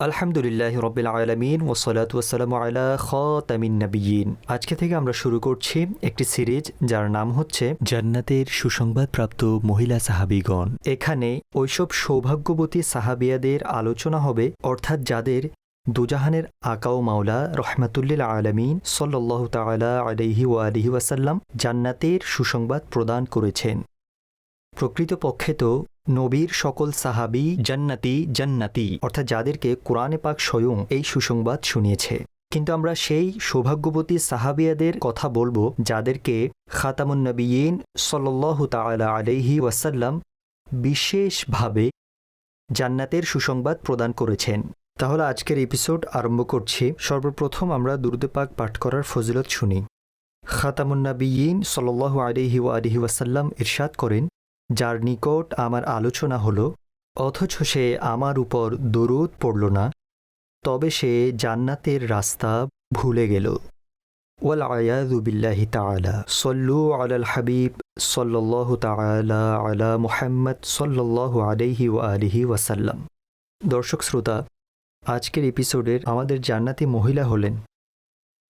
আলহামদুলিল্লাহ রবিল আলমিন ওসলাত ওসালাম আলা খতামিন নবীন আজকে থেকে আমরা শুরু করছি একটি সিরিজ যার নাম হচ্ছে জান্নাতের সুসংবাদপ্রাপ্ত মহিলা সাহাবিগণ। এখানে ওইসব সৌভাগ্যবতী সাহাবিয়াদের আলোচনা হবে, অর্থাৎ যাদের দুজাহানের আকাও মাওলা রহমাতুল্লিল আলমিন সল্লাহ তালা আলহি ওয়ালিহি ওয়াসাল্লাম জান্নাতের সুসংবাদ প্রদান করেছেন। প্রকৃতপক্ষে তো নবীর সকল সাহাবি জান্নাতি জান্নাতি, অর্থাৎ যাদেরকে কোরআনে পাক স্বয়ং এই সুসংবাদ শুনিয়েছে। কিন্তু আমরা সেই সৌভাগ্যবতী সাহাবিয়াদের কথা বলব যাদেরকে খাতামুন নবীন সাল্লাহ তালা আলহি ওয়াসাল্লাম বিশেষভাবে জান্নাতের সুসংবাদ প্রদান করেছেন। তাহলে আজকের এপিসোড আরম্ভ করছি। সর্বপ্রথম আমরা দুরুদে পাক পাঠ করার ফজিলত শুনি। খাতামুন্নাবিয়িন সাল্লাহ আলহি আলহি ওয়াসাল্লাম ইরশাদ করেন যার নিকট আমার আলোচনা হলো, অথচ সে আমার উপর দরুদ পড়ল না, তবে সে জান্নাতের রাস্তা ভুলে গেল। ওয়াল আয়াদুবিল্লাহি তাআলা। সল্লু আলাল হাবিব সল্লাল্লাহু তাআলা আলা মুহাম্মদ সল্লাল্লাহু আলাইহি ওয়া আলিহি ওয়াসাল্লাম। দর্শক শ্রোতা, আজকের এপিসোডের আমাদের জান্নাতি মহিলা হলেন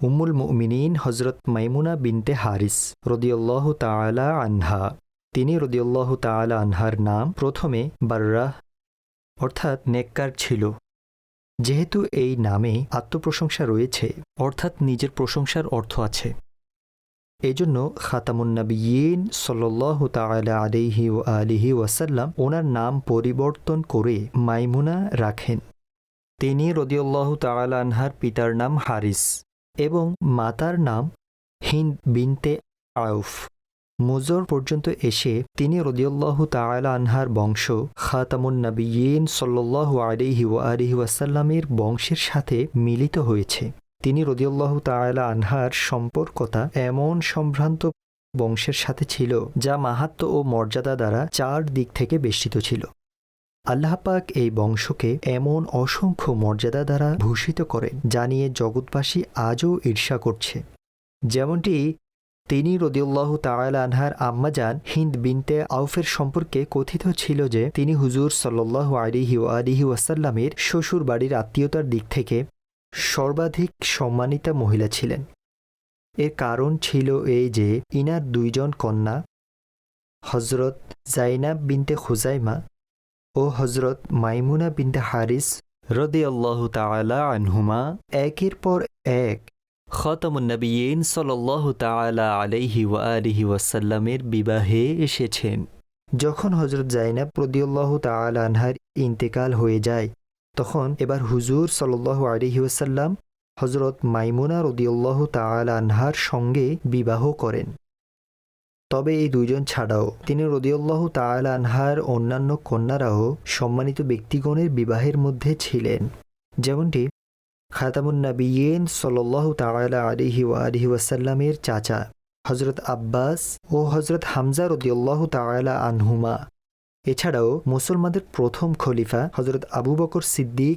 উম্মুল মুমিনিন হজরত মাইমুনা বিনতে হারিস রদিয়াল্লাহ তাআলা আনহা। তিনি রদিউল্লাহ তালা আনহার নাম প্রথমে বার্রাহ, অর্থাৎ নেককার ছিল। যেহেতু এই নামে আত্মপ্রশংসা রয়েছে, অর্থাৎ নিজের প্রশংসার অর্থ আছে। এজন্য খাতামুন্নাবিয়িন সল্লাহ তালা আলিহি ও আলিহি ওয়াসাল্লাম ওনার নাম পরিবর্তন করে মাইমুনা রাখেন। তিনি রদিউল্লাহ তালা আনহার পিতার নাম হারিস এবং মাতার নাম হিন্দ বিনতে আউফ। মুজর পর্যন্ত এসে তিনি রদিউল্লাহ তালা আনহার বংশ খাতামুন নবীন সল্লাহ আলিহি আলিহি ওয়াসাল্লামের বংশের সাথে মিলিত হয়েছে। তিনি রদিউল্লাহ তালা আনহার সম্পর্কতা এমন সম্ভ্রান্ত বংশের সাথে ছিল যা মাহাত্ম ও মর্যাদা দ্বারা চার দিক থেকে বেষ্টিত ছিল। আল্লাহ পাক এই বংশকে এমন অসংখ্য মর্যাদা দ্বারা ভূষিত করেন যা নিয়ে জগৎবাসী আজও ঈর্ষা করছে। যেমনটি তিনি রদিউল্লাহ তাআলা আনহার আম্মাজান হিন্দ বিনতে আউফের সম্পর্কে কথিত ছিল যে তিনি হুজুর সাল্লাহ আলিহি আলিহি ওয়াসাল্লামের শ্বশুর বাড়ির আত্মীয়তার দিক থেকে সর্বাধিক সম্মানিতা মহিলা ছিলেন। এর কারণ ছিল এই যে ইনার দুইজন কন্যা হজরত জাইনাব বিনতে খুজাইমা ও হজরত মাইমুনা বিনতে হারিস রদিয়াল্লাহ তাআলা আনহুমা, একের পর এক খতমুন্নবীন সাল্লাহ তালা আলাইহি ওয়া আলিহি ওয়াসাল্লামের বিবাহে এসেছেন। যখন হজরত জাইনাব প্রদিউল্লাহ তালা আনহার ইন্তেকাল হয়ে যায়, তখন এবার হুজুর সাল্লাহ আলিহি ওয়াসাল্লাম হজরত মাইমুনা রদিউল্লাহ তালা আনহার সঙ্গে বিবাহ করেন। তবে এই দুইজন ছাড়াও তিনি রদিউল্লাহ তালা আনহার অন্যান্য কন্যারাও সম্মানিত ব্যক্তিগণের বিবাহের মধ্যে ছিলেন। যেমনটি খাতামুন্নাবিয়েন সল্লাহ তালা আলিহি আলিহি ওয়াসাল্লামের চাচা হজরত আব্বাস ও হজরত হামজা রদিউল্লাহ তালা আনহুমা। এছাড়াও মুসলমানদের প্রথম খলিফা হজরত আবু বকর সিদ্দিক,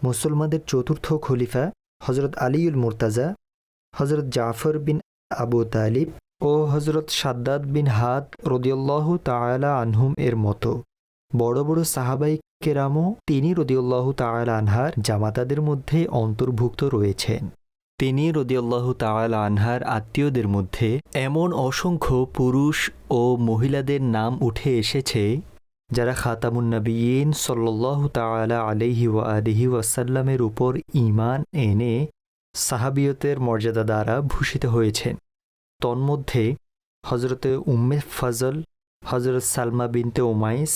মুসলমানদের চতুর্থ খলিফা হজরত আলিউল মুরতাজা হজরত জাফর বিন আবু তালিব ও হজরত সাদ্দাদ বিন হাত রদিউল্লাহ তালা আনহুম এর মতো। বড় বড় সাহাবাই কেরামও তিনি রদিউল্লাহ তাআলা আনহার জামাতাদের মধ্যে অন্তর্ভুক্ত রয়েছেন। তিনি রদিউল্লাহ তাআলা আনহার আত্মীয়দের মধ্যে এমন অসংখ্য পুরুষ ও মহিলাদের নাম উঠে এসেছে, যারা খাতামুন্নবীন সল্লাহ আলহি ওয়া আলহি ওয়াসাল্লামের উপর ঈমান এনে সাহাবিয়তের মর্যাদা দ্বারা ভূষিত হয়েছেন। তন্মধ্যে হজরতে উম্মে ফজল হজরত সালমা বিনতে ওমাইস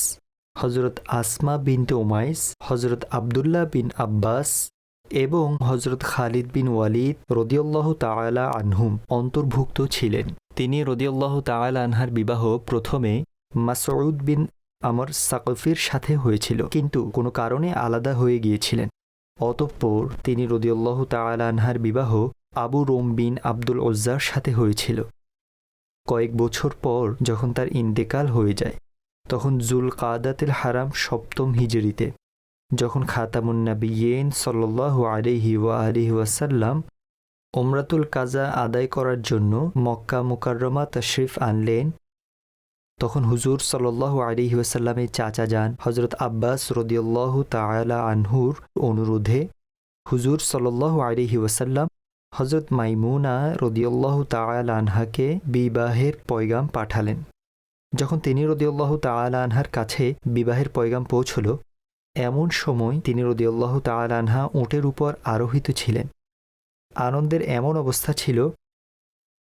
হজরত আসমা বিনতে ওমাইস হজরত আবদুল্লাহ বিন আব্বাস এবং হজরত খালিদ বিন ওয়ালিদ রদিউল্লাহ তাআলা আনহুম অন্তর্ভুক্ত ছিলেন। তিনি রদিউল্লাহ তাআলা আনহার বিবাহ প্রথমে মাসউদ বিন আমর সাকফির সাথে হয়েছিল, কিন্তু কোনো কারণে আলাদা হয়ে গিয়েছিলেন। অতঃপর তিনি রদিউল্লাহ তাআলা আনহার বিবাহ আবু রোম বিন আব্দুল ওজ্জার সাথে হয়েছিল। কয়েক বছর পর যখন তার ইন্তেকাল হয়ে যায় তখন জুল কাদাতিল হারাম সপ্তম হিজড়িতে, যখন খাতামুন্নাবিয়েন সল্লাহ আলিহি ওয়া আলিহি ওয়াসাল্লাম ওমরাতুল কাজা আদায় করার জন্য মক্কা মুকাররমা তশরিফ আনলেন, তখন হুজুর সাল্লাহ আলী ওয়াসাল্লামের চাচা যান হজরত আব্বাস রদিয়াল্লাহ তালা আনহুর অনুরোধে। হুজুর সাল্লাহ আলী ওয়াসাল্লাম হজরত মাইমুনা রদিয়াল্লাহ তাল আনহাকে বিবাহের পয়গাম পাঠালেন। যখন তিনি রদিয়াল্লাহ তাল আনহার কাছে বিবাহের পয়গাম পৌঁছল, এমন সময় তিনি রদিয়াল্লাহ তাল আনহা ওঁটের উপর আরোহিত ছিলেন। আনন্দের এমন অবস্থা ছিল,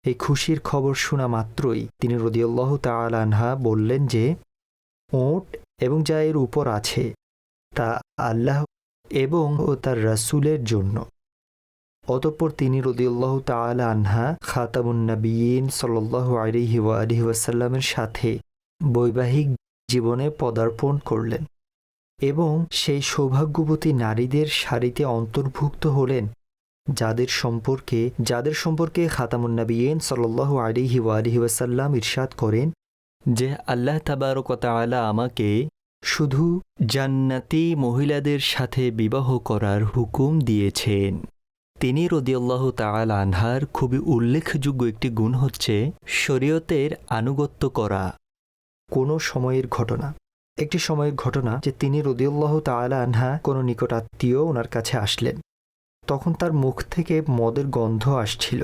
এই খুশির খবর শোনা মাত্রই তিনি রদিউল্লাহ তাল আনহা বললেন যে ওঁট এবং যা এর উপর আছে, তা আল্লাহ এবং ও তার রাসূলের জন্য। অতঃপর তিনি রদিউল্লাহ তাল আনহা খাতামুন্নবীন সাল্লাহ আলিহি আলিহি ওয়াসাল্লামের সাথে বৈবাহিক জীবনে পদার্পণ করলেন এবং সেই সৌভাগ্যবতী নারীদের সারিতে অন্তর্ভুক্ত হলেন, যাদের সম্পর্কে যাদের সম্পর্কে খাতামুন্নবীন সাল্লাহ আলিহি আলিহি ওয়াসাল্লাম ইরশাদ করেন যে আল্লাহ তাবারকতালা আমাকে শুধু জান্নাতি মহিলাদের সাথে বিবাহ করার হুকুম দিয়েছেন। তিনি রদিয়াল্লাহ তাল আনহার খুবই উল্লেখযোগ্য একটি গুণ হচ্ছে শরীয়তের আনুগত্য করা কোনো সময়ের ঘটনা। একটি সময়ের ঘটনা যে তিনি রদিউল্লাহ তাল আনহা কোনো নিকট আত্মীয় ওনার কাছে আসলেন। তখন তার মুখ থেকে মদের গন্ধ আসছিল।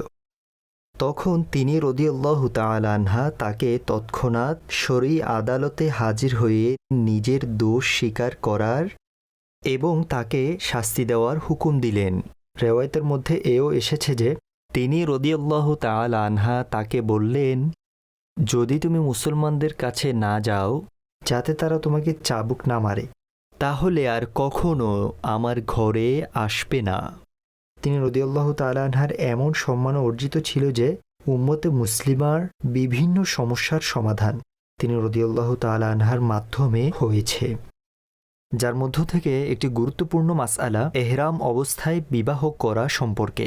তখন তিনি রদিউল্লাহ তাল আনহা তাকে তৎক্ষণাৎ শরী আদালতে হাজির হয়ে নিজের দোষ স্বীকার করার এবং তাকে শাস্তি দেওয়ার হুকুম দিলেন। রেওয়ায়তের মধ্যে এও এসেছে যে, তিনি রদিয়াল্লাহ তাল আনহা তাকে বললেন, যদি তুমি মুসলমানদের কাছে না যাও, যাতে তারা তোমাকে চাবুক না মারে, তাহলে আর কখনো আমার ঘরে আসবে না। তিনি রদিয়াল্লাহ তাল আনহার এমন সম্মান অর্জিত ছিল যে, উম্মতে মুসলিমার বিভিন্ন সমস্যার সমাধান তিনি রদিয়াল্লাহ তাল আনহার মাধ্যমে হয়েছে। যার মধ্য থেকে একটি গুরুত্বপূর্ণ মাসআলা এহরাম অবস্থায় বিবাহ করা সম্পর্কে।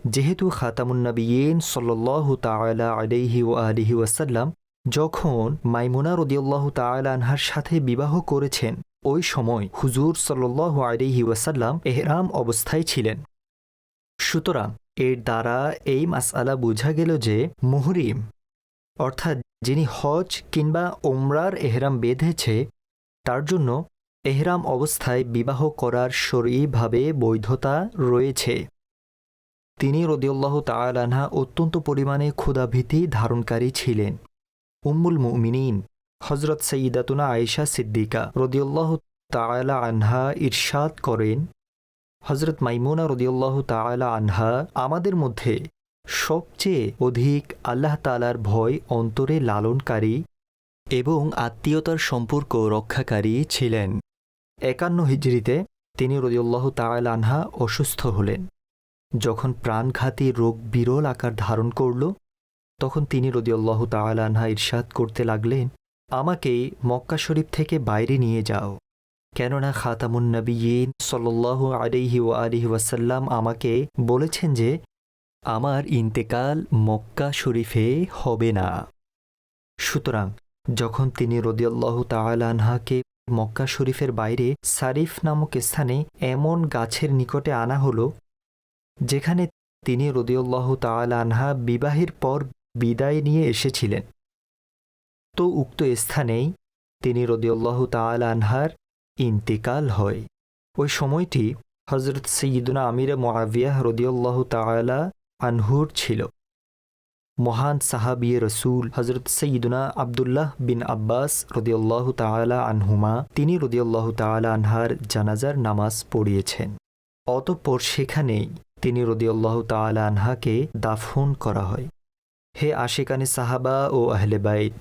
যেহেতু খাতামুন্নবীন সাল্লাহ তালা আলহি ও আলিহি ওয়াসাল্লাম যখন মাইমুনা রদিয়াল্লাহ তাল আনহার সাথে বিবাহ করেছেন, ওই সময় হুজুর সাল্লাহ আলহি ওয়াসাল্লাম এহরাম অবস্থায় ছিলেন। সুতরাং এর দ্বারা এই মাসআলা বোঝা গেল যে মুহরিম, অর্থাৎ যিনি হজ কিংবা ওমরার এহরাম বেঁধেছে, তার জন্য এহরাম অবস্থায় বিবাহ করার শরীভাবে বৈধতা রয়েছে। তিনি রদিউল্লাহ তালানহা অত্যন্ত পরিমাণে ক্ষুধাভীতি ধারণকারী ছিলেন। উম্মুল মুমিনিন হজরত সঈদাতুনা আয়েশা সিদ্দিকা রদিউল্লাহ তালা আনহা ইরশাদ করেন হজরত মাইমুনা রদিউল্লাহ তালা আনহা, আমাদের মধ্যে সবচেয়ে অধিক আল্লাহ তালার ভয় অন্তরে লালনকারী এবং আত্মীয়তার সম্পর্ক রক্ষাকারী ছিলেন। একান্ন হিজড়িতে তিনি রদিউল্লাহ তাল আনহা অসুস্থ হলেন। যখন প্রাণঘাতী রোগ বিরল আকার ধারণ করল, তখন তিনি রদিউল্লাহ তাল আনহা ইরশাদ করতে লাগলেন আমাকে মক্কা শরীফ থেকে বাইরে নিয়ে যাও। কেননা খাতামুন্নবীন সাল্লাহ আলিহি ও আলিহি ওয়াসাল্লাম আমাকে বলেছেন যে, আমার ইন্তেকাল মক্কা শরীফে হবে না। সুতরাং, যখন তিনি রদিয়াল্লাহ তালানহাকে মক্কা শরীফের বাইরে সারিফ নামক স্থানে এমন গাছের নিকটে আনা হল, যেখানে তিনি রদিউল্লাহ তালানহা বিবাহের পর বিদায় নিয়ে এসেছিলেন। তো উক্ত স্থানেই তিনি রদিউল্লাহ তালানহার ইন্তেকাল হয়। ওই সময়টি হজরত সঈদুনা আমিরে মোয়াবিয়াহ রদিউল্লাহ তালা আনহুর ছিল। মহান সাহাবিয়ে রসুল হজরত সঈদুনা আবদুল্লাহ বিন আব্বাস রদিয়াল্লাহ তালা আনহুমা, তিনি রদিয়াল্লাহ তালা আনহার জানাজার নামাজ পড়িয়েছেন। অতঃপর সেখানেই তিনি রদিয়াল্লাহ তালা আনহাকে দাফন করা হয়। হে আশেকানে সাহাবা ও আহলেবাইদ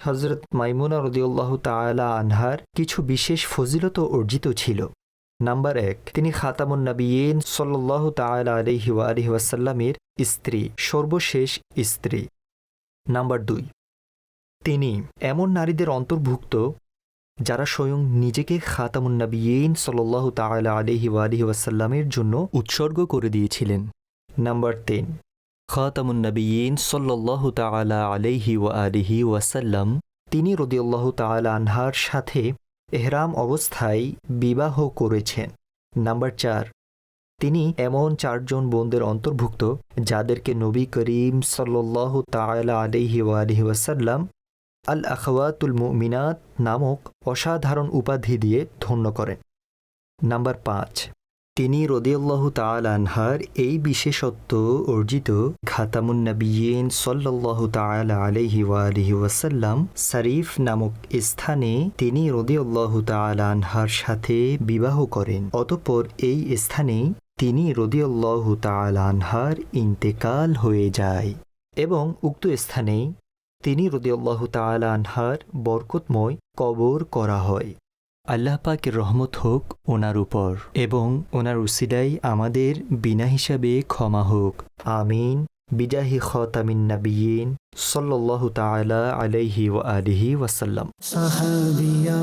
হজরত মাইমুনা রদিউল্লাহ তালা আনহার কিছু বিশেষ ফজিলত অর্জিত ছিল। নাম্বার এক, তিনি খাতামুন্নবীন সাল্লাহ তালা আলহি আলহি ওয়াসাল্লামের স্ত্রী, সর্বশেষ স্ত্রী। নাম্বার দুই, তিনি এমন নারীদের অন্তর্ভুক্ত যারা স্বয়ং নিজেকে খাতামুন্নবীন সাল্লাহ তালা আলহি আলহি ওয়াসাল্লামের জন্য উৎসর্গ করে দিয়েছিলেন। নাম্বার তিন খাতামুন্নবীন সাল্লাহ তালা আলহি ওয়া আলিহি ওয়াসাল্লাম, তিনি রদিয়াল্লাহ তালা আনহার সাথে এহরাম অবস্থায় বিবাহ করেছেন। নাম্বার চার, তিনি এমন চারজন বোনদের অন্তর্ভুক্ত যাদেরকে নবী করিম সাল্লাহ তালা আলহি আলহি ওয়াসাল্লাম আল আখওয়াতুল মিনাত নামক অসাধারণ উপাধি দিয়ে ধন্য করেন। নাম্বার পাঁচ তিনি রদিয়াল্লাহু তাআলা আনহার এই বিশেষত্ব অর্জিত খাতামুন্নবিয়িন সাল্লাল্লাহু তাআলা আলাইহি ওয়া আলিহি ওয়াসাল্লাম সারিফ নামক স্থানে তিনি রদিয়াল্লাহু তাআলা আনহার সাথে বিবাহ করেন। অতঃপর এই স্থানে তিনি রদিয়াল্লাহু তাআলা আনহার ইন্তেকাল হয়ে যায় এবং উক্ত স্থানেই তিনি রদিয়াল্লাহু তাআলা আনহার বরকতময় কবর করা হয়। আল্লাহ পাকের রহমত হোক ওনার উপর এবং ওনার উসিলাই আমাদের বিনা হিসাবে ক্ষমা হোক। আমিন। বিদাহি খতামিন নাবিয়িন সাল্লাল্লাহু তাআলা আলাইহি ওয়া আলিহি ওয়াসাল্লাম। সাহাবিয়া